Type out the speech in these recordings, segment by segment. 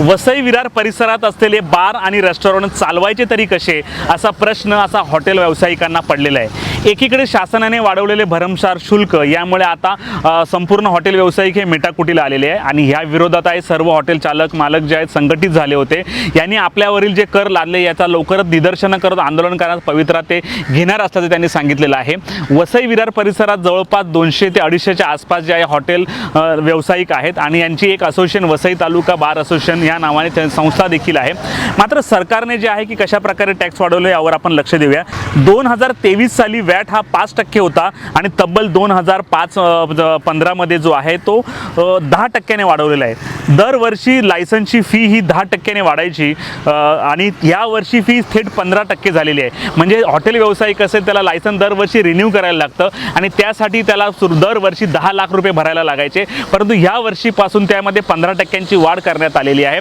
वसई विरार परिसरात असलेले बार आणि रेस्टॉरंट चालवायचे तरी कसे? असा प्रश्न असा हॉटेल व्यावसायिकांना पडलेला आहे. एकीकडे शासनाने वाढवलेले भरमसार शुल्क यामुळे आता संपूर्ण हॉटेल व्यावसायिक हे मेटाकुटीला आलेले आहे. आणि ह्या विरोधात आहे सर्व हॉटेल चालक मालक जे आहेत संघटित झाले होते. यांनी आपल्यावरील जे कर लादले याचा लवकरच निदर्शनं करत आंदोलन करण्यास पवित्रा ते घेणार असल्याचं त्यांनी सांगितलेलं आहे. वसई विरार परिसरात जवळपास दोनशे ते अडीचशेच्या आसपास जे आहे हॉटेल व्यावसायिक आहेत. आणि यांची एक association Vasai taluka bar association या नावाने त्या- संस्था देखील आहे. मात्र सरकारने जे आहे की कशा प्रकारे टॅक्स वाढवले यावर आपण लक्ष देऊया. दोन हजार तेवीस साली वॅट हा पाच टक्के होता आणि तब्बल दोन हजार पाच पंधरामध्ये जो आहे तो दहा टक्क्याने वाढवलेला आहे. दरवर्षी लायसन्सची फी ही दहा टक्क्याने वाढायची आणि आणि यावर्षी फी थेट पंधरा टक्के झालेली आहे. म्हणजे हॉटेल व्यावसायिक असेल त्याला लायसन दरवर्षी रिन्यू करायला लागतं आणि त्यासाठी त्याला दरवर्षी दहा लाख रुपये भरायला लागायचे. परंतु या वर्षीपासून त्यामध्ये पंधरा टक्क्यांची वाढ करण्यात आलेली आहे.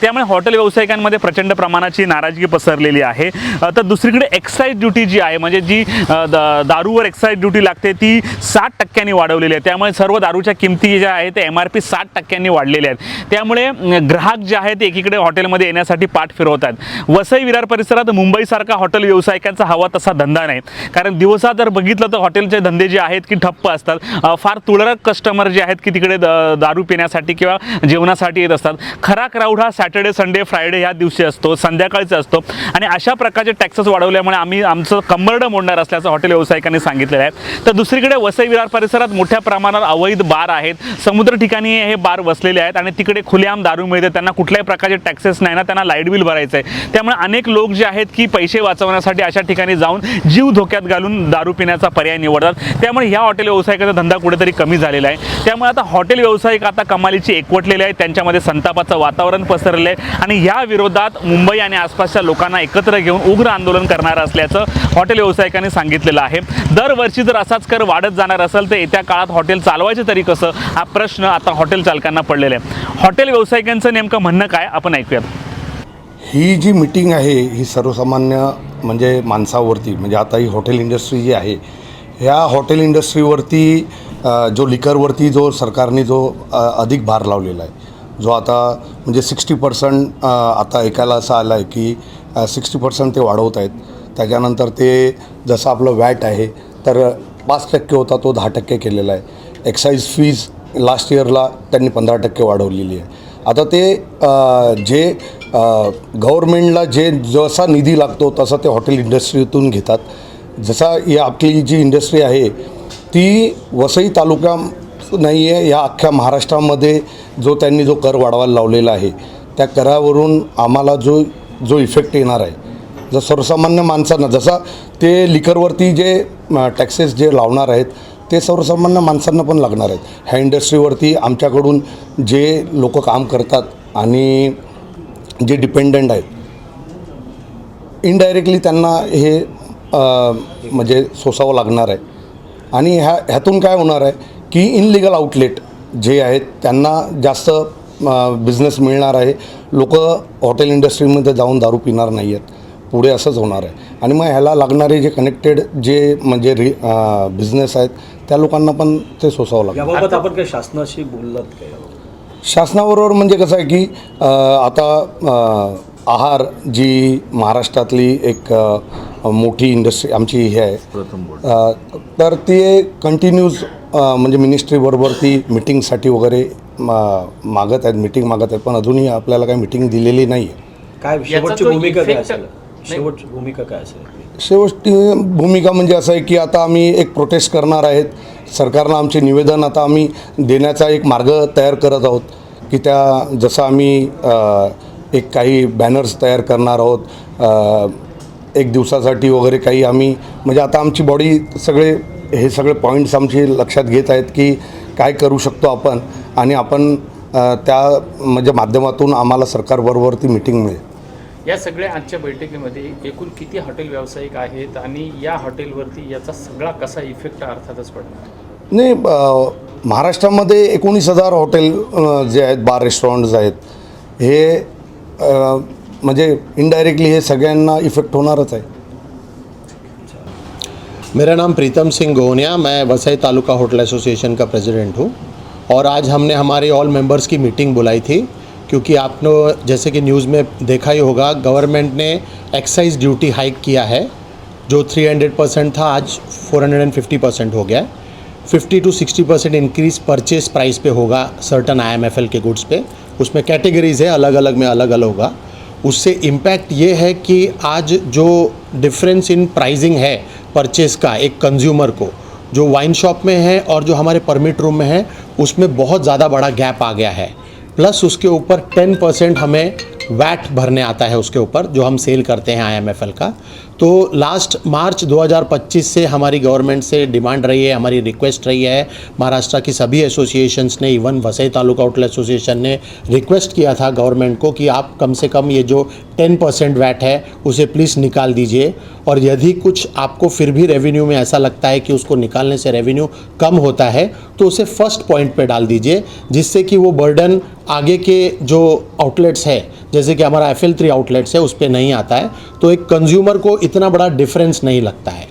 त्यामुळे हॉटेल व्यावसायिकांमध्ये प्रचंड प्रमाणाची नाराजगी पसरलेली आहे. तर दुसरीकडे एक्साईज ड्युटी जी आहे म्हणजे जी द- दारूवर एक्साईज ड्युटी लागते ती साठ टक्क्यांनी वाढवलेली आहे. त्यामुळे सर्व दारूच्या किमती ज्या आहेत ते एम आर पी साठ टक्क्यांनी वाढलेल्या आहेत. त्यामुळे ग्राहक जे आहेत ते एकीकडे हॉटेलमध्ये येण्यासाठी पाठ फिरवतात वसई विरार परिसरात मुंबईसारखा हॉटेल व्यावसायिकांचा हवा तसा धंदा नाही. कारण दिवसा जर बघितलं तर हॉटेलचे धंदे जे आहेत की ठप्प असतात. फार तुळरक कस्टमर जे आहेत की तिकडे दारू पिण्यासाठी किंवा जेवणासाठी येत असतात. खरा क्राऊड हा सॅटर्डे संडे फ्रायडे ह्या दिवशी असतो संध्याकाळचा असतो. आणि अशा प्रकारचे टॅक्सेस वाढवल्यामुळे आम्ही आमचं कंबरडं मोडणार असल्याचं हॉटेल व्यावसायिकांनी सांगितलेलं आहे. तर दुसरीकडे वसई विरार परिसरात मोठ्या प्रमाणात अवैध बार आहेत. समुद्र ठिकाणी हे बार वसलेले आहेत आणि तिकडे खुलेआम दारू मिळते. त्यांना कुठल्याही प्रकारचे टॅक्सेस नाही ना त्यांना लाइट बिल भरायचं आहे त्यामुळे अनेक लोक जे आहेत की पैसे वाचवण्यासाठी अशा ठिकाणी जाऊन जीव धोक्यात घालून दारू पिण्याचा पर्याय निवडतात. त्यामुळे ह्या हॉटेल व्यावसायिकाचा धंदा कुठेतरी कमी झालेला आहे. त्यामुळे आता हॉटेल व्यावसायिक आता कमालीची एकवटलेले आहेत. त्यांच्यामध्ये संतापाचं वातावरण पसरलं आहे. आणि या विरोधात मुंबई आणि आसपासच्या लोकांना एकत्र घेऊन उग्र आंदोलन करणार असल्याचं हॉटेल व्यावसायिकांनी सांगितलेलं आहे. दरवर्षी जर असाच कर वाढत जाणार असेल तर येत्या काळात हॉटेल चालवायचं तरी कसं? हा प्रश्न आता हॉटेल चालकांना पडलेला आहे. हॉटेल व्यावसायिकांचं नेमकं म्हणणं काय? आपण ऐकूयात. ही जी मिटिंग आहे ही सर्वसामान्य म्हणजे माणसावरती म्हणजे आता ही हॉटेल इंडस्ट्री जी आहे ह्या हॉटेल इंडस्ट्रीवरती जो लिकरवरती जो सरकारने जो अधिक भार लावलेला आहे जो आता म्हणजे सिक्स्टी पर्सेंट आता ऐकायला असं आलं आहे की सिक्स्टी पर्सेंट ते वाढवत आहेत. त्याच्यानंतर ते जसं आपलं वॅट आहे तर पाच टक्के होता तो दहा टक्के केलेला आहे. एक्साईज फीज लास्ट इयरला त्यांनी पंधरा टक्के वाढवलेली आहे. आता ते जे गव्हर्मेंटला जे जसा निधी लागतो तसा ते हॉटेल इंडस्ट्रीतून घेतात. जसा या आपली जी इंडस्ट्री आहे ती वसई तालुका नाही आहे या अख्ख्या महाराष्ट्रामध्ये जो त्यांनी जो कर वाढवायला लावलेला आहे त्या करावरून आम्हाला जो जो इफेक्ट येणार आहे जर सर्वसामान्य माणसांना जसा ते लिकरवरती जे टॅक्सेस जे लावणार आहेत ते सर्वसामान्य माणसांना पण लागणार आहेत. ह्या इंडस्ट्रीवरती आमच्याकडून जे लोक काम करतात आणि जे डिपेंडंट आहेत इनडायरेक्टली त्यांना हे म्हणजे सोसावं लागणार आहे. आणि ह्या ह्यातून काय होणार आहे की इनलिगल आउटलेट जे आहेत त्यांना जास्त बिझनेस मिळणार आहे. लोक हॉटेल इंडस्ट्रीमध्ये जाऊन दारू पिणार नाही आहेत पुढे असंच होणार आहे. आणि मग ह्याला लागणारे जे कनेक्टेड जे म्हणजे रि बिझनेस आहेत त्या लोकांना पण ते सोसावं लागणार याबाबत आपण काही शासनाशी बोललात काय शासनाबरोबर म्हणजे कसं आहे की अ, आता अ, आहार जी महाराष्ट्रातली एक अ, मोठी इंडस्ट्री आमची हे आहे. अ, तर ते कंटिन्यूज म्हणजे मिनिस्ट्रीबरोबर ती मिटिंगसाठी वगैरे मा- मागत आहेत मिटिंग मागत आहेत पण अजूनही आपल्याला काही मिटिंग दिलेली नाही आहे काय शेवटची भूमिका काय असेल? शेवटची भूमिका काय असेल? शेवटची भूमिका म्हणजे असं आहे की आता आम्ही एक प्रोटेस्ट करणार आहेत. सरकारनं आमचे निवेदन आता आम्ही देण्याचा एक मार्ग तयार करत आहोत. की त्या जसं आम्ही एक काही बॅनर्स तयार करणार आहोत. एक दिवसासाठी वगैरे काही आम्ही म्हणजे आता आमची बॉडी सगळे हे सगळे पॉईंट्स आमची लक्षात घेत आहेत की काय करू शकतो आपण. आणि आपण त्या म्हणजे माध्यमातून आम्हाला सरकारबरोबर ती मिटिंग मिळेल. या सगळ्या आजच्या बैठकीमध्ये एकूण किती हॉटेल व्यावसायिक आहेत आणि या हॉटेलवरती याचा सगळा कसा इफेक्ट अर्थातच पडणार? नाही महाराष्ट्रामध्ये एकोणीस हजार हॉटेल जे आहेत बार रेस्टॉरंट्स आहेत हे म्हणजे इनडायरेक्टली हे सगळ्यांना इफेक्ट होणारच आहे. मेरा नाम प्रीतम सिंह गोनिया मैं वसई तालुका होटल एसोसिएशन का प्रेसिडेंट हूँ और आज हमने हमारे ऑल मेंबर्स की मीटिंग बुलाई थी। क्योंकि आपने जैसे कि न्यूज़ में देखा ही होगा, गवर्नमेंट ने एक्साइज ड्यूटी हाइक किया है, जो 300 परसेंट था, आज 450 परसेंट हो गया है। 50 two 60 percent increase purchase price पे होगा सर्टन आईएमएफएल के गुड्स पे। उसमें कैटेगरीज है अलग अलग में अलग अलग होगा। उससे इम्पैक्ट ये है कि आज जो डिफरेंस इन प्राइजिंग है परचेज का एक कंज्यूमर को, जो वाइन शॉप में है और जो हमारे परमिट रूम में है, उसमें बहुत ज़्यादा बड़ा गैप आ गया है। प्लस उसके ऊपर टेन परसेंट हमें वैट भरने आता है उसके ऊपर, जो हम सेल करते हैं आईएमएफएल का। तो लास्ट मार्च 2025 से हमारी गवर्नमेंट से डिमांड रही है, हमारी रिक्वेस्ट रही है, महाराष्ट्र की सभी एसोसिएशंस ने, even Vasai taluka outlet association ने रिक्वेस्ट किया था गवर्नमेंट को कि आप कम से कम ये जो 10 परसेंट वैट है, उसे प्लीज़ निकाल दीजिए। और यदि कुछ आपको फिर भी रेवेन्यू में ऐसा लगता है कि उसको निकालने से रेवेन्यू कम होता है तो उसे फ़र्स्ट पॉइंट पे डाल दीजिए, जिससे कि वो बर्डन आगे के जो आउटलेट्स है, जैसे कि हमारा एफ़ एल थ्री आउटलेट्स है, उस पर नहीं आता है। तो एक कंज्यूमर को इतना बड़ा डिफरेंस नहीं लगता है।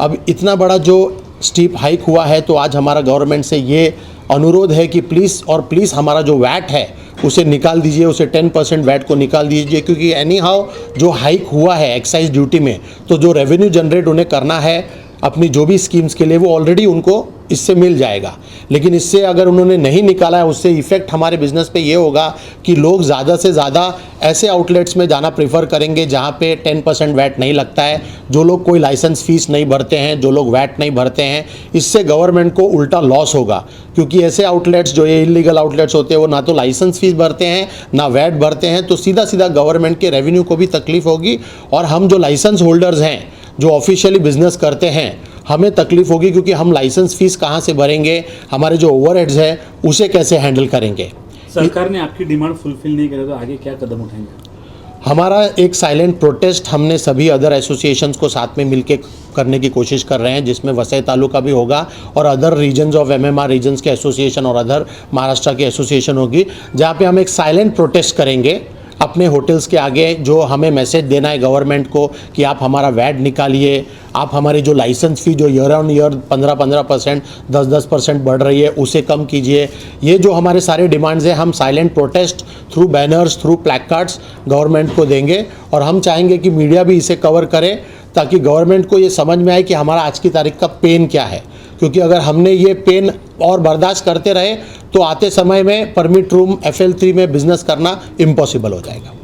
अब इतना बड़ा जो स्टीप हाइक हुआ है तो आज हमारा गवर्नमेंट से ये अनुरोध है कि प्लीज़ और प्लीज़ हमारा जो वैट है उसे निकाल दीजिए उसे टेन परसेंट वैट को निकाल दीजिए क्योंकि एनी हाउ जो हाइक हुआ है एक्साइज ड्यूटी में तो जो रेवेन्यू जनरेट उन्हें करना है अपनी जो भी स्कीम्स के लिए वो ऑलरेडी उनको इससे मिल जाएगा। लेकिन इससे अगर उन्होंने नहीं निकाला है, उससे इफ़ेक्ट हमारे बिज़नेस पे ये होगा कि लोग ज़्यादा से ज़्यादा ऐसे आउटलेट्स में जाना प्रेफर करेंगे जहाँ पे टेन परसेंट वैट नहीं लगता है। जो लोग कोई लाइसेंस फ़ीस नहीं भरते हैं, जो लोग वैट नहीं भरते हैं, इससे गवर्नमेंट को उल्टा लॉस होगा। क्योंकि ऐसे आउटलेट्स जो ये इलीगल आउटलेट्स होते हैं, वो ना तो लाइसेंस फ़ीस भरते हैं, ना वैट भरते हैं तो सीधा सीधा गवर्नमेंट के रेवेन्यू को भी तकलीफ़ होगी। और हम जो लाइसेंस होल्डर्स हैं जो ऑफिशियली बिज़नेस करते हैं हमें तकलीफ़ होगी क्योंकि हम लाइसेंस फ़ीस कहाँ से भरेंगे हमारे जो ओवरहेड्स है उसे कैसे हैंडल करेंगे? सरकार ने आपकी डिमांड फुलफिल नहीं करे तो आगे क्या कदम उठाएँगे? हमारा एक साइलेंट प्रोटेस्ट हमने सभी अदर एसोसिएशंस को साथ में मिलके करने की कोशिश कर रहे हैं जिसमें वसई तालुका भी होगा और other regions of MMR regions K association और अदर महाराष्ट्र की एसोसिएशन होगी जहाँ पे हम एक साइलेंट प्रोटेस्ट करेंगे। अपने होटल्स के आगे जो हमें मैसेज देना है गवर्नमेंट को कि आप हमारा वैट निकालिए, आप हमारी जो लाइसेंस फ़ी जो ईयर ऑन ईयर पंद्रह पंद्रह परसेंट दस दस परसेंट बढ़ रही है, उसे कम कीजिए। ये जो हमारे सारे डिमांड्स हैं, हम silent protest through banners through placards government को देंगे और हम चाहेंगे कि मीडिया भी इसे कवर करे ताकि गवर्नमेंट को ये समझ में आए कि हमारा आज की तारीख का पेन क्या है। क्योंकि अगर हमने ये पेन और बर्दाश्त करते रहे तो आते समय में परमिट रूम एफ में बिजनेस करना इम्पॉसिबल हो जाएगा।